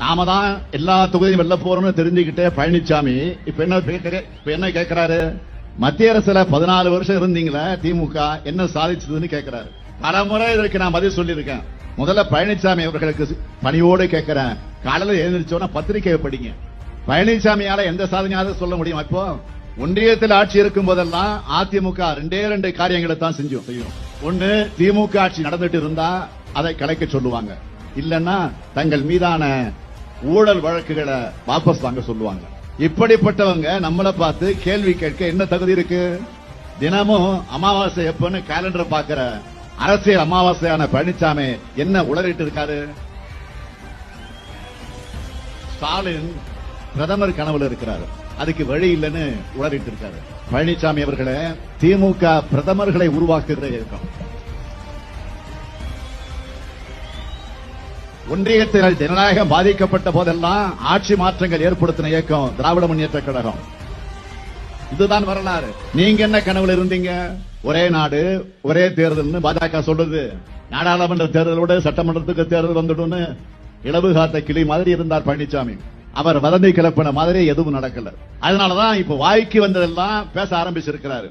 நாம தான் எல்லா தொகுதியும் வெல்ல போறோம்னு தெரிஞ்சுக்கிட்டே பழனிசாமி இப்ப என்ன இப்ப என்ன கேட்கிறாரு? மத்திய அரசுல பதினாலு வருஷம் இருந்தீங்களா திமுக என்ன சாதிச்சதுன்னு கேட்கிறாரு. பல முறை இதற்கு நான் பதில் சொல்லியிருக்கேன். முதல்ல பழனிசாமி அவர்களுக்கு பணியோடு கேட்கிறேன். காலையில் எழுந்திரிச்சோன்னா பத்திரிகையை படிங்க. பழனிசாமியால எந்த சாதனையாவது சொல்ல முடியும் இப்போ? ஒன்றியத்தில் ஆட்சி இருக்கும் போதெல்லாம் அதிமுக ரெண்டே ரெண்டு காரியங்களை தான் செஞ்சோம் செய்யும். ஒன்னு திமுக ஆட்சி நடந்துட்டு இருந்தா அதை கலைக்க சொல்லுவாங்க. இல்லைன்னா தங்கள் மீதான ஊழல் வழக்குகளை வாபஸ் வாங்க சொல்லுவாங்க. இப்படிப்பட்டவங்க நம்மளை பார்த்து கேள்வி கேட்க என்ன தகுதி இருக்கு? தினமும் அமாவாசை எப்பன்னு கேலண்டர் பாக்குற அரசியல் அமாவாசையான பழனிசாமி என்ன உளறிட்டு இருக்காரு? ஸ்டாலின் பிரதமர் கனவுல இருக்கிறாரு. அதுக்கு வழி இல்லைன்னு உளறிட்டு இருக்காரு. பழனிசாமி அவர்களே திமுக பிரதமர்களை உருவாக்குகிற இயக்கம். ஒன்றியத்தினர் ஜனநாயகம் பாதிக்கப்பட்ட போதெல்லாம் ஆட்சி மாற்றங்கள் ஏற்படுத்தின இயக்கம் திராவிட முன்னேற்ற கழகம். இதுதான் வரலாறு. நீங்க என்ன கனவுல இருந்தீங்க? ஒரே நாடு ஒரே தேர்தல்னு பாஜக சொல்றது நாடாளுமன்ற தேர்தலோட சட்டமன்றத்துக்கு தேர்தல் வந்துடும்னு இளவு காத்த கிளி மாதிரி இருந்தார் பழனிசாமி அவர் வதந்தி கிளப்பின மாதிரி எதுவும் நடக்கல. அதனாலதான் இப்ப வாய்க்கு வந்ததெல்லாம் பேச ஆரம்பிச்சிருக்கிறாரு.